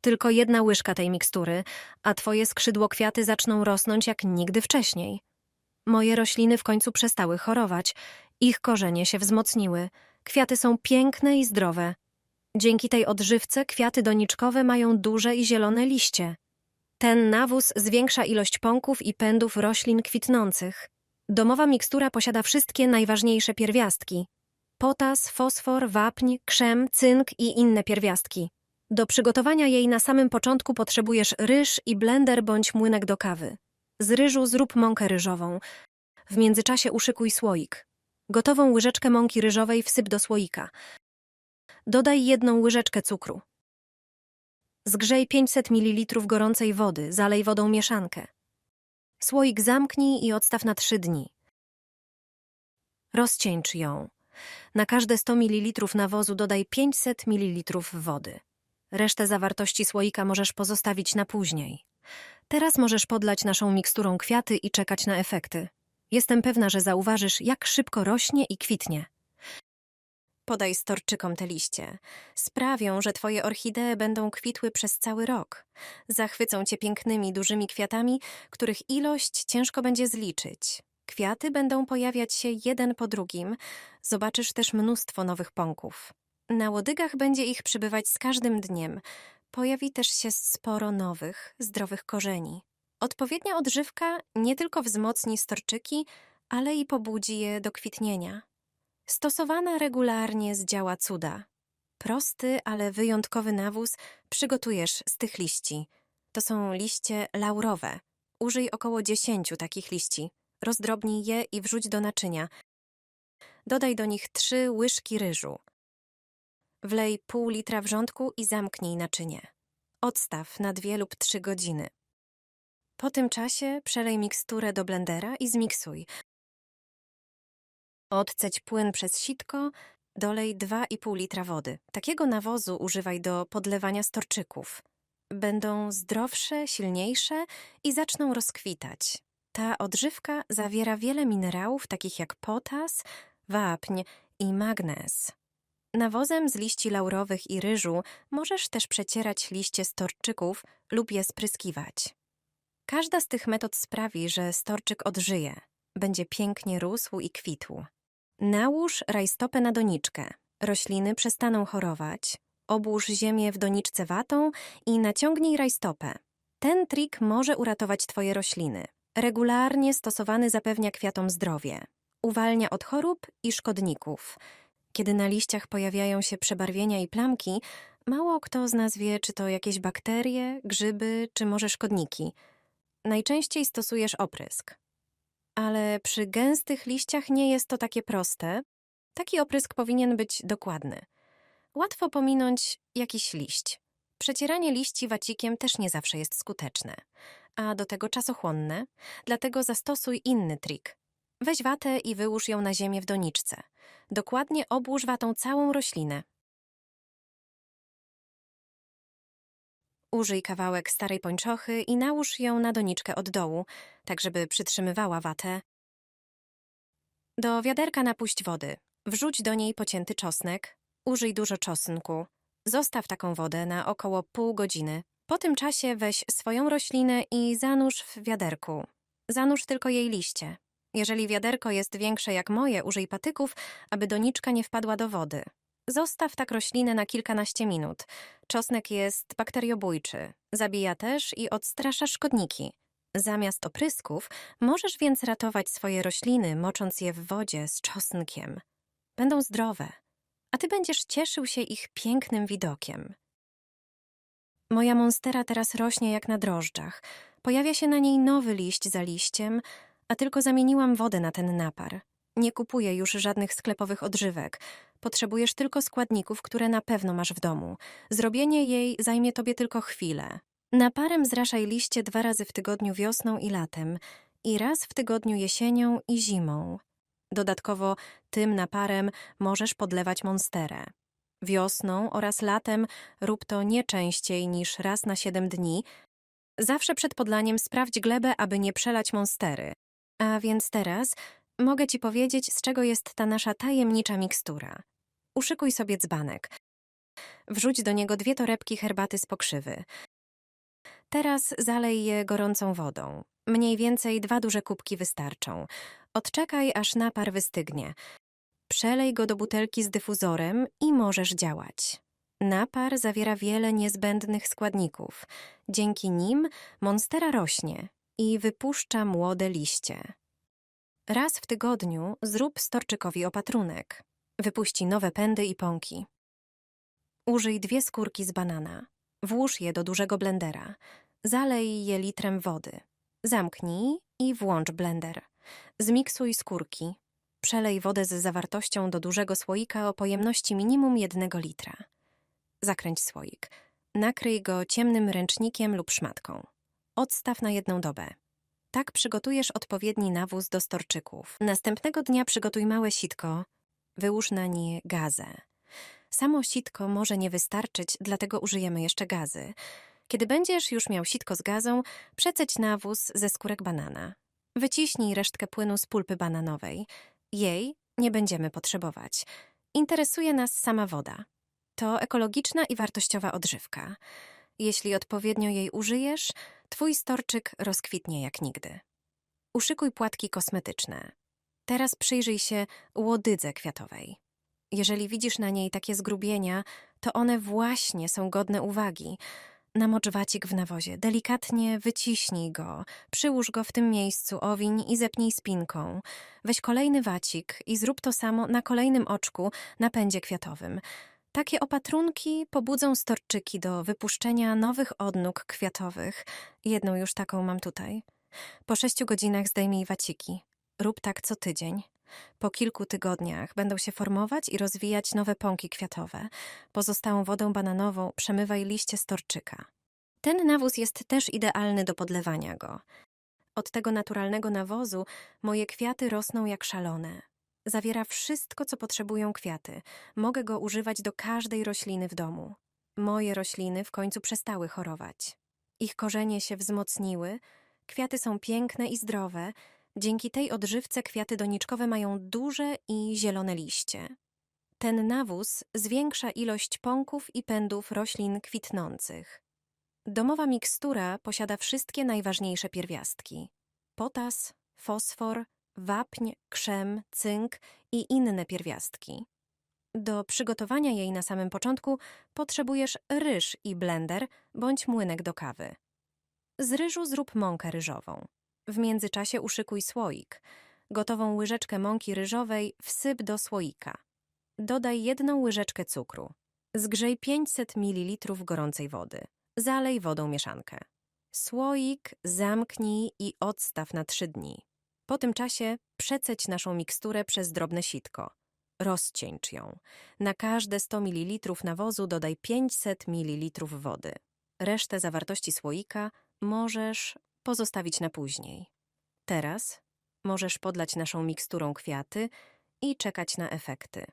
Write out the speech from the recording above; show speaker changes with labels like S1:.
S1: Tylko jedna łyżka tej mikstury, a twoje skrzydłokwiaty zaczną rosnąć jak nigdy wcześniej. Moje rośliny w końcu przestały chorować, ich korzenie się wzmocniły, kwiaty są piękne i zdrowe. Dzięki tej odżywce kwiaty doniczkowe mają duże i zielone liście. Ten nawóz zwiększa ilość pąków i pędów roślin kwitnących. Domowa mikstura posiada wszystkie najważniejsze pierwiastki: potas, fosfor, wapń, krzem, cynk i inne pierwiastki. Do przygotowania jej na samym początku potrzebujesz ryż i blender bądź młynek do kawy. Z ryżu zrób mąkę ryżową. W międzyczasie uszykuj słoik. Gotową łyżeczkę mąki ryżowej wsyp do słoika. Dodaj jedną łyżeczkę cukru. Zgrzej 500 ml gorącej wody, zalej wodą mieszankę. Słoik zamknij i odstaw na 3 dni. Rozcieńcz ją. Na każde 100 ml nawozu dodaj 500 ml wody. Resztę zawartości słoika możesz pozostawić na później. Teraz możesz podlać naszą miksturą kwiaty i czekać na efekty. Jestem pewna, że zauważysz, jak szybko rośnie i kwitnie. Podaj storczykom te liście. Sprawią, że twoje orchidee będą kwitły przez cały rok. Zachwycą cię pięknymi, dużymi kwiatami, których ilość ciężko będzie zliczyć. Kwiaty będą pojawiać się jeden po drugim. Zobaczysz też mnóstwo nowych pąków. Na łodygach będzie ich przybywać z każdym dniem. Pojawi też się sporo nowych, zdrowych korzeni. Odpowiednia odżywka nie tylko wzmocni storczyki, ale i pobudzi je do kwitnienia. Stosowana regularnie zdziała cuda. Prosty, ale wyjątkowy nawóz przygotujesz z tych liści. To są liście laurowe. Użyj około 10 takich liści. Rozdrobnij je i wrzuć do naczynia. Dodaj do nich 3 łyżki ryżu. Wlej pół litra wrzątku i zamknij naczynie. Odstaw na 2 lub 3 godziny. Po tym czasie przelej miksturę do blendera i zmiksuj. Odceć płyn przez sitko, dolej 2,5 litra wody. Takiego nawozu używaj do podlewania storczyków. Będą zdrowsze, silniejsze i zaczną rozkwitać. Ta odżywka zawiera wiele minerałów, takich jak potas, wapń i magnez. Nawozem z liści laurowych i ryżu możesz też przecierać liście storczyków lub je spryskiwać. Każda z tych metod sprawi, że storczyk odżyje, będzie pięknie rósł i kwitł. Nałóż rajstopę na doniczkę. Rośliny przestaną chorować. Obłóż ziemię w doniczce watą i naciągnij rajstopę. Ten trik może uratować Twoje rośliny. Regularnie stosowany zapewnia kwiatom zdrowie. Uwalnia od chorób i szkodników. Kiedy na liściach pojawiają się przebarwienia i plamki, mało kto z nas wie, czy to jakieś bakterie, grzyby, czy może szkodniki. Najczęściej stosujesz oprysk. Ale przy gęstych liściach nie jest to takie proste. Taki oprysk powinien być dokładny. Łatwo pominąć jakiś liść. Przecieranie liści wacikiem też nie zawsze jest skuteczne, a do tego czasochłonne, dlatego zastosuj inny trik. Weź watę i wyłóż ją na ziemię w doniczce. Dokładnie obłóż watą całą roślinę. Użyj kawałek starej pończochy i nałóż ją na doniczkę od dołu, tak żeby przytrzymywała watę. Do wiaderka napuść wody. Wrzuć do niej pocięty czosnek. Użyj dużo czosnku. Zostaw taką wodę na około pół godziny. Po tym czasie weź swoją roślinę i zanurz w wiaderku. Zanurz tylko jej liście. Jeżeli wiaderko jest większe jak moje, użyj patyków, aby doniczka nie wpadła do wody. Zostaw tak roślinę na kilkanaście minut. Czosnek jest bakteriobójczy. Zabija też i odstrasza szkodniki. Zamiast oprysków możesz więc ratować swoje rośliny, mocząc je w wodzie z czosnkiem. Będą zdrowe, a ty będziesz cieszył się ich pięknym widokiem. Moja monstera teraz rośnie jak na drożdżach. Pojawia się na niej nowy liść za liściem, a tylko zamieniłam wodę na ten napar. Nie kupuję już żadnych sklepowych odżywek. Potrzebujesz tylko składników, które na pewno masz w domu. Zrobienie jej zajmie tobie tylko chwilę. Naparem zraszaj liście dwa razy w tygodniu wiosną i latem i raz w tygodniu jesienią i zimą. Dodatkowo tym naparem możesz podlewać monsterę. Wiosną oraz latem rób to nie częściej niż raz na 7 dni. Zawsze przed podlaniem sprawdź glebę, aby nie przelać monstery. A więc teraz mogę ci powiedzieć, z czego jest ta nasza tajemnicza mikstura. Uszykuj sobie dzbanek. Wrzuć do niego dwie torebki herbaty z pokrzywy. Teraz zalej je gorącą wodą. Mniej więcej dwa duże kubki wystarczą. Odczekaj, aż napar wystygnie. Przelej go do butelki z dyfuzorem i możesz działać. Napar zawiera wiele niezbędnych składników. Dzięki nim monstera rośnie i wypuszcza młode liście. Raz w tygodniu zrób storczykowi opatrunek. Wypuści nowe pędy i pąki. Użyj dwie skórki z banana. Włóż je do dużego blendera. Zalej je litrem wody. Zamknij i włącz blender. Zmiksuj skórki. Przelej wodę z zawartością do dużego słoika o pojemności minimum 1 litra. Zakręć słoik. Nakryj go ciemnym ręcznikiem lub szmatką. Odstaw na jedną dobę. Tak przygotujesz odpowiedni nawóz do storczyków. Następnego dnia przygotuj małe sitko. Wyłóż na nie gazę. Samo sitko może nie wystarczyć, dlatego użyjemy jeszcze gazy. Kiedy będziesz już miał sitko z gazą, przeceć nawóz ze skórek banana. Wyciśnij resztkę płynu z pulpy bananowej. Jej nie będziemy potrzebować. Interesuje nas sama woda. To ekologiczna i wartościowa odżywka. Jeśli odpowiednio jej użyjesz, twój storczyk rozkwitnie jak nigdy. Uszykuj płatki kosmetyczne. Teraz przyjrzyj się łodydze kwiatowej. Jeżeli widzisz na niej takie zgrubienia, to one właśnie są godne uwagi. Namocz wacik w nawozie, delikatnie wyciśnij go, przyłóż go w tym miejscu, owiń i zepnij spinką. Weź kolejny wacik i zrób to samo na kolejnym oczku na pędzie kwiatowym. Takie opatrunki pobudzą storczyki do wypuszczenia nowych odnóg kwiatowych. Jedną już taką mam tutaj. Po sześciu godzinach zdejmij waciki. Rób tak co tydzień. Po kilku tygodniach będą się formować i rozwijać nowe pąki kwiatowe. Pozostałą wodą bananową przemywaj liście storczyka. Ten nawóz jest też idealny do podlewania go. Od tego naturalnego nawozu moje kwiaty rosną jak szalone. Zawiera wszystko, co potrzebują kwiaty. Mogę go używać do każdej rośliny w domu. Moje rośliny w końcu przestały chorować. Ich korzenie się wzmocniły, kwiaty są piękne i zdrowe. Dzięki tej odżywce kwiaty doniczkowe mają duże i zielone liście. Ten nawóz zwiększa ilość pąków i pędów roślin kwitnących. Domowa mikstura posiada wszystkie najważniejsze pierwiastki: potas, fosfor, wapń, krzem, cynk i inne pierwiastki. Do przygotowania jej na samym początku potrzebujesz ryż i blender bądź młynek do kawy. Z ryżu zrób mąkę ryżową. W międzyczasie uszykuj słoik. Gotową łyżeczkę mąki ryżowej wsyp do słoika. Dodaj jedną łyżeczkę cukru. Zgrzej 500 ml gorącej wody. Zalej wodą mieszankę. Słoik zamknij i odstaw na 3 dni. Po tym czasie przeceć naszą miksturę przez drobne sitko. Rozcieńcz ją. Na każde 100 ml nawozu dodaj 500 ml wody. Resztę zawartości słoika możesz pozostawić na później. Teraz możesz podlać naszą miksturą kwiaty i czekać na efekty.